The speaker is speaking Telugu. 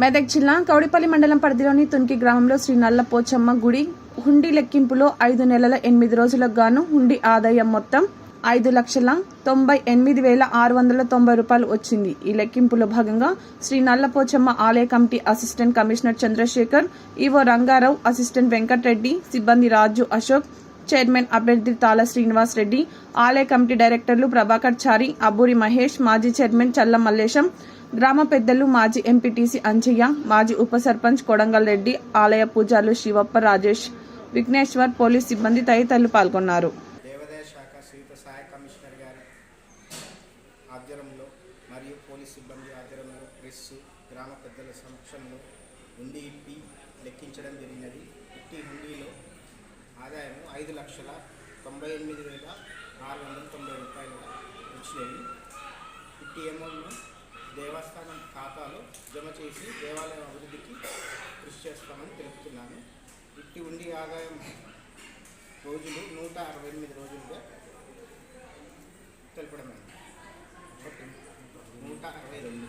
మెదక్ జిల్లా కౌడిపల్లి మండలం పరిధిలోని తునికి గ్రామంలో శ్రీ నల్ల పోచమ్మ గుడి హుండీ లెక్కింపులో ఐదు నెలల ఎనిమిది రోజులకు గాను హుండీ ఆదాయం మొత్తం ఐదు లక్షల తొంభై ఎనిమిది వేల ఆరు వందల తొంభై రూపాయలు వచ్చింది. ఈ లెక్కింపులో భాగంగా శ్రీ నల్లపోచమ్మ ఆలయ committee assistant commissioner Chandrashekar EO Rangarao assistant Venkatareddy సిబ్బంది రాజు అశోక్ చైర్మన్ అభ్యర్థి తాళ శ్రీనివాస్ రెడ్డి ఆలయ కమిటీ డైరెక్టర్లు ప్రభాకర్ చారి అబ్బూరి మహేష్ మాజీ చైర్మన్ చల్ల మల్లేశం గ్రామ పెద్దలు మాజీ ఎంపీటీసీ అంజయ్య మాజీ ఉప సర్పంచ్ కొడంగల్ రెడ్డి ఆలయ పూజారులు శివప్ప రాజేష్ విఘ్నేశ్వర్ పోలీస్ సిబ్బంది తదితరులు పాల్గొన్నారు. ఆధ్వర్యంలో మరియు పోలీస్ సిబ్బంది ఆధ్వర్యంలో ప్రెస్ గ్రామ పెద్దల సమక్షంలో హుండీ ఇప్పి లెక్కించడం జరిగినది. ఇట్టి హుండీలో ఐదు లక్షల తొంభై ఎనిమిది వేల ఆరు వందల తొంభై రూపాయలు వచ్చినాయి. ఇట్టి అమౌంట్ను దేవస్థానం ఖాతాలో జమ చేసి దేవాలయం అభివృద్ధికి కృషి చేస్తామని తెలుపుతున్నాను. ఇట్టి ఉండి ఆదాయం రోజులు నూట అరవై ఎనిమిది రోజులుగా తెలపడమైంది నూట అరవై రెండు.